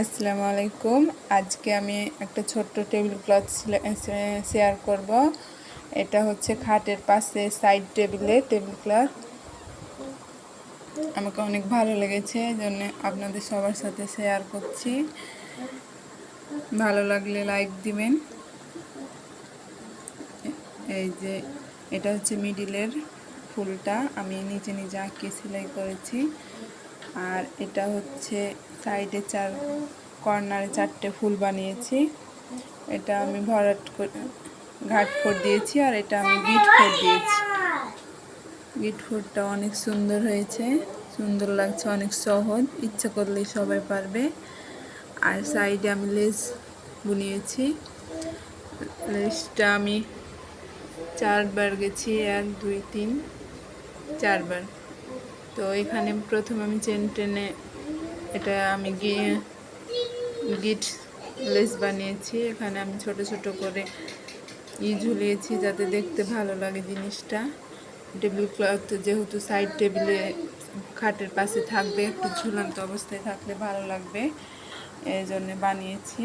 আসসালামু আলাইকুম। আজকে আমি একটা ছোট্ট টেবিল ক্লথ শেয়ার করব। এটা হচ্ছে খাটের পাশে সাইড টেবিলে টেবিল ক্লথ আমাকে অনেক ভালো লেগেছে জন্য আপনাদের সবার সাথে শেয়ার করছি। ভালো লাগলে লাইক দিবেন। এই যে, এটা হচ্ছে মিডিলের ফুলটা। আমি নিচে নিজে আঁকিয়ে সেলাই করেছি। আর এটা হচ্ছে সাইডে চার কর্নারে চারটে ফুল বানিয়েছি। এটা আমি ভরাট করে, ঘাট ফোর দিয়েছি আর এটা আমি গিট ফোর দিয়েছি। গিট ফোরটা অনেক সুন্দর হয়েছে, সুন্দর লাগছে, অনেক সহজ, ইচ্ছা করলেই সবাই পারবে। আর সাইডে আমি লেস বুনিয়েছি। লেসটা আমি চারবার গেছি, এক, দুই, তিন, চারবার। তো এখানে প্রথম আমি চেন টেনে এটা আমি গিয়ে গিট লেস বানিয়েছি। এখানে আমি ছোট ছোট করে ই ঝুলিয়েছি যাতে দেখতে ভালো লাগে জিনিসটা। টেবিল ক্লথ যেহেতু সাইড টেবিলে খাটের পাশে থাকবে, একটু ঝুলন্ত অবস্থায় থাকলে ভালো লাগবে। এই জন্যে বানিয়েছি।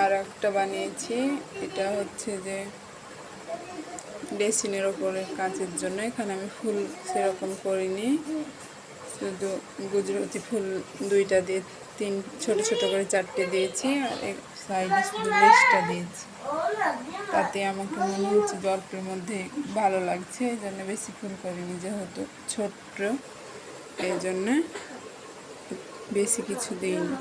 আর একটা বানিয়েছি। এটা হচ্ছে যে বেসিনের ওপরে কাঁচের জন্য। এখানে আমি ফুল সেরকম করিনি। শুধু গুজরাতি ফুল দুইটা দিয়ে, তিন, ছোট ছোট করে চারটে দিয়েছি। আর সাইডে শুধু লেসটা দিয়েছি। তাতে আমাকে মনে হচ্ছে গল্পের মধ্যে ভালো লাগছে। এই জন্য বেশি ফুল করিনি যেহেতু ছোট্ট। এই জন্য বেশি কিছু দিইনি।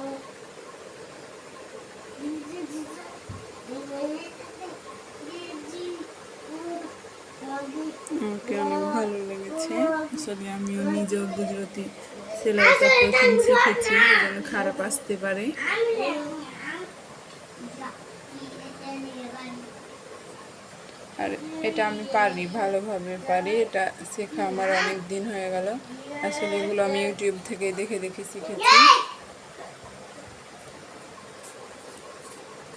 আমাকে অনেক ভালো লেগেছে। আসলে আমিও নিজেও গুজরাটি সেলাইটা প্রথম শিখেছি যেন খারাপ আসতে পারে। আর এটা আমি পারি, ভালোভাবে পারি। এটা শেখা আমার অনেক দিন হয়ে গেল। আসলে এগুলো আমি ইউটিউব থেকে দেখে দেখে শিখেছি।